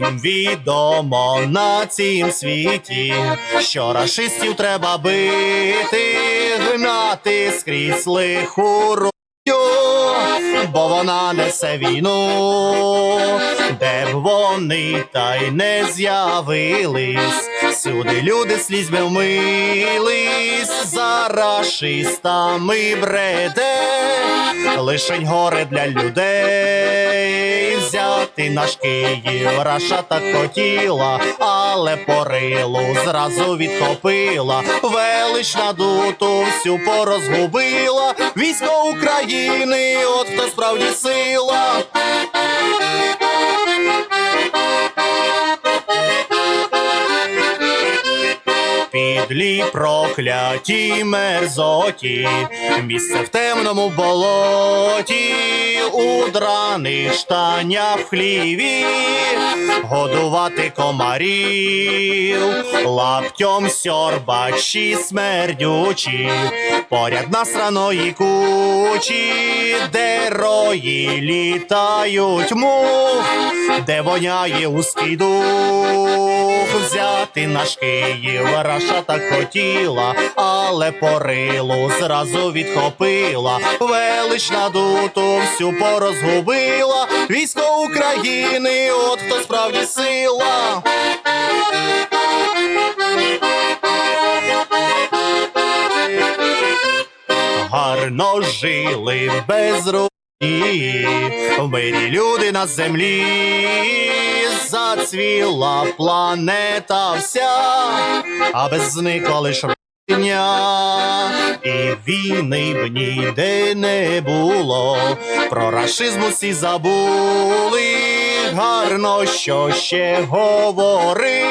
Відомо на цім світі, що рашистів треба бити, гнати скрізь лиху рою, бо вона несе війну, де б вони та й не з'явились, всюди люди слізьми вмились, за рашистами бреде, лишень горе для людей, взяти наш Київ, раша так хотіла, але порилу зразу відхопила, велич надуту всю порозгубила, військо України, от хто справді сила. Підлі прокляті мерзоті, місце в темному болоті, у драних штанях в хліві, годувати комарів, лаптем сьорбачі смердючі, поряд насраної кучі, де рої літають мух, де воняє узкий дух, взяти наш Київ, раша так хотіла, але порилу зразу відхопила, велич надуту всю порозгубила, військо України, от хто справді сила. Гарно жили без руки, в мирі люди на землі, зацвіла планета вся, а без зникла лиш рання, і війни б ніде не було, про рашизм усі забули, гарно що ще говорить.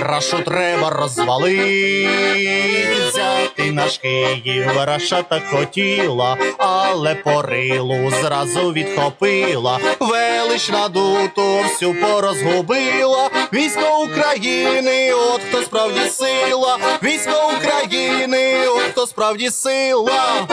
Рашу треба розвалить, взяти Варашата так хотіла, але порилу зразу відхопила, велич надуту всю порозгубила, військо України, от хто справді сила, військо України, от хто справді сила.